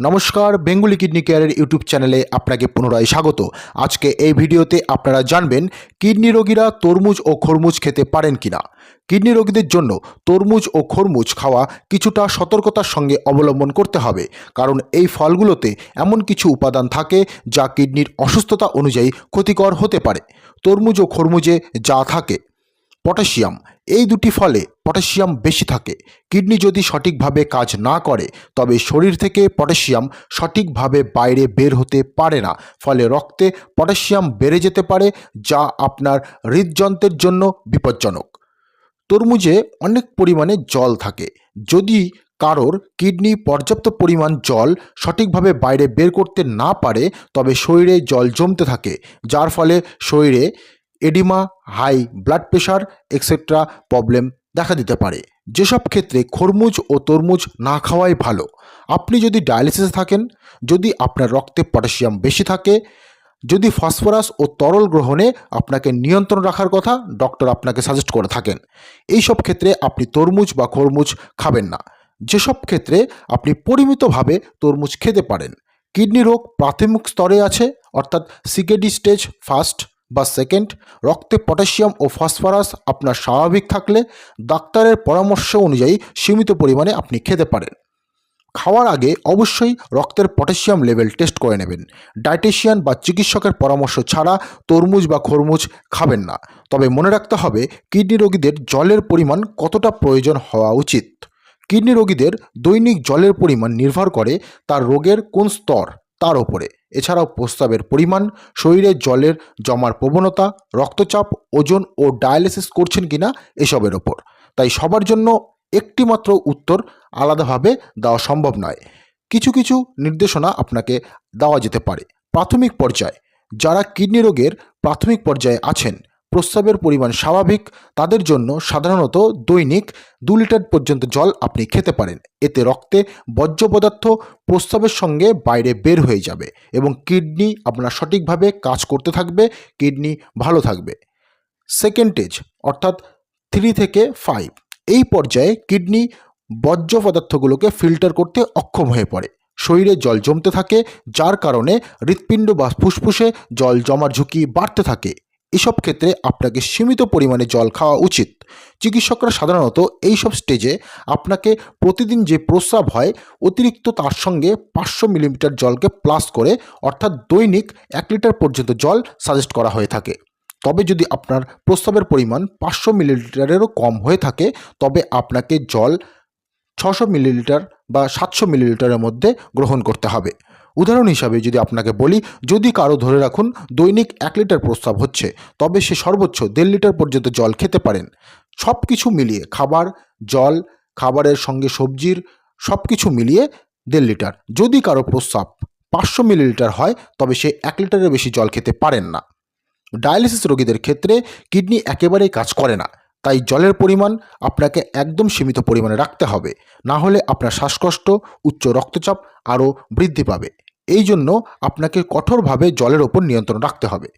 নমস্কার, Bengali kidney কেয়ারের YouTube চ্যানেলে আপনাকে পুনরায় স্বাগত। আজকে এই ভিডিওতে আপনারা জানবেন, কিডনি রোগীরা তরমুজ ও খরমুজ খেতে পারেন কিনা? কিডনি রোগীদের জন্য তরমুজ ও খরমুজ খাওয়া কিছুটা সতর্কতার সঙ্গে অবলম্বন করতে হবে। কারণ এই ফলগুলোতে এমন কিছু উপাদান থাকে যা কিডনির অসুস্থতা অনুযায়ী ক্ষতিকর হতে পারে। তরমুজ ও খরমুজে যা থাকে পটাশিয়াম। এই দুটি ফলে পটাশিয়াম বেশি থাকে। কিডনি যদি সঠিকভাবে কাজ না করে, তবে শরীর থেকে পটাশিয়াম সঠিকভাবে বাইরে বের হতে পারে না। ফলে রক্তে পটাশিয়াম বেড়ে যেতে পারে, যা আপনার হৃদযন্ত্রের জন্য বিপজ্জনক। তরমুজে অনেক পরিমাণে জল থাকে। যদি কারোর কিডনি পর্যাপ্ত পরিমাণ জল সঠিকভাবে বাইরে বের করতে না পারে, তবে শরীরে জল জমতে থাকে, যার ফলে শরীরে oedema, high blood pressure extra problem দেখা দিতে পারে। যেসব ক্ষেত্রে খরমুজ ও তরমুজ না খাওয়াই ভালো। আপনি যদি ডায়ালিসিসে থাকেন, যদি আপনার রক্তে পটাশিয়াম বেশি থাকে, যদি ফসফরাস ও তরল গ্রহণে আপনাকে নিয়ন্ত্রণ রাখার কথা ডক্টর আপনাকে সাজেস্ট করে থাকেন। এই সব ক্ষেত্রে আপনি তরমুজ বা খরমুজ খাবেন না। যেসব ক্ষেত্রে আপনি পরিমিতভাবে তরমুজ খেতে পারেন। কিডনি রোগ প্রাথমিক স্তরে আছে, অর্থাৎ সিকেডি স্টেজ ফার্স্ট বা সেকেন্ড রক্তে পটাশিয়াম ও ফসফরাস আপনার স্বাভাবিক থাকলে ডাক্তারের পরামর্শ অনুযায়ী সীমিত পরিমাণে আপনি খেতে পারেন। খাওয়ার আগে অবশ্যই রক্তের পটাশিয়াম লেভেল টেস্ট করে নেবেন। ডায়েটিশিয়ান বা চিকিৎসকের পরামর্শ ছাড়া তরমুজ বা খরমুজ খাবেন না। তবে মনে রাখতে হবে, কিডনি রোগীদের জলের পরিমাণ কতটা প্রয়োজন হওয়া উচিত। কিডনি রোগীদের দৈনিক জলের পরিমাণ নির্ভর করে তার রোগের কোন স্তর। তার ওপরে। এছাড়াও প্রস্তাবের পরিমাণ, শরীরে জলের জমার প্রবণতা, রক্তচাপ, ওজন ও ডায়ালিসিস করছেন কিনা এসবের ওপর। তাই সবার জন্য একটিমাত্র উত্তর আলাদাভাবে দেওয়া সম্ভব নয়। কিছু কিছু নির্দেশনা আপনাকে দেওয়া যেতে পারে। প্রাথমিক পর্যায়ে, যারা কিডনি রোগের প্রাথমিক পর্যায়ে আছেন প্রস্রাবের পরিমাণ স্বাভাবিক, তাদের জন্য সাধারণত দৈনিক দু লিটার পর্যন্ত জল আপনি খেতে পারেন। এতে রক্তে বর্জ্য পদার্থ প্রস্রাবের সঙ্গে বাইরে বের হয়ে যাবে এবং কিডনি আপনার সঠিকভাবে কাজ করতে থাকবে, কিডনি ভালো থাকবে। সেকেন্ড স্টেজ, অর্থাৎ থ্রি থেকে ফাইভ। এই পর্যায়ে কিডনি বর্জ্য পদার্থগুলোকে ফিল্টার করতে অক্ষম হয়ে পড়ে। শরীরে জল জমতে থাকে, যার কারণে হৃৎপিণ্ড বা ফুসফুসে জল জমার ঝুঁকি বাড়তে থাকে। এসব ক্ষেত্রে আপনাকে সীমিত পরিমাণে জল খাওয়া উচিত। চিকিৎসকরা সাধারণত এই সব স্টেজে আপনাকে প্রতিদিন যে প্রস্রাব হয়, অতিরিক্ত তার সঙ্গে পাঁচশো মিলিমিটার জলকে প্লাস করে, অর্থাৎ দৈনিক এক লিটার পর্যন্ত জল সাজেস্ট করা হয়ে থাকে। তবে যদি আপনার প্রস্রাবের পরিমাণ পাঁচশো মিলিলিটারেরও কম হয়ে থাকে, তবে আপনাকে জল ছশো মিলিলিটার বা সাতশো মিলিলিটারের মধ্যে গ্রহণ করতে হবে। উদাহরণ হিসাবে যদি আপনাকে বলি, যদি কারও ধরে রাখুন দৈনিক এক লিটার প্রস্রাব হচ্ছে, তবে সে সর্বোচ্চ দেড় লিটার পর্যন্ত জল খেতে পারেন। সব কিছু মিলিয়ে খাবার, জল, খাবারের সঙ্গে সবজির সব কিছু মিলিয়ে দেড় লিটার। যদি কারও প্রস্রাব পাঁচশো মিলিলিটার হয়, তবে সে এক লিটারের বেশি জল খেতে পারেন না। ডায়ালিসিস রোগীদের ক্ষেত্রে কিডনি একেবারেই কাজ করে না। তাই জলের পরিমাণ আপনাকে একদম সীমিত পরিমাণে রাখতে হবে। না হলে আপনার শ্বাসকষ্ট, উচ্চ রক্তচাপ আরও বৃদ্ধি পাবে। এই জন্য আপনাকে কঠোরভাবে জলের ওপর নিয়ন্ত্রণ রাখতে হবে।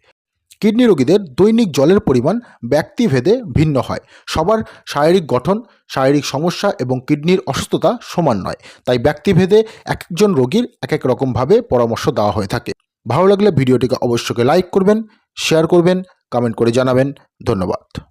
কিডনি রোগীদের দৈনিক জলের পরিমাণ ব্যক্তিভেদে ভিন্ন হয়। সবার শারীরিক গঠন, শারীরিক সমস্যা এবং কিডনির অসুস্থতা সমান নয়। তাই ব্যক্তিভেদে এক একজন রোগীর এক এক রকমভাবে পরামর্শ দেওয়া হয়ে থাকে। ভালো লাগলে ভিডিওটিকে অবশ্যই লাইক করবেন, শেয়ার করবেন, কমেন্ট করে জানাবেন। ধন্যবাদ।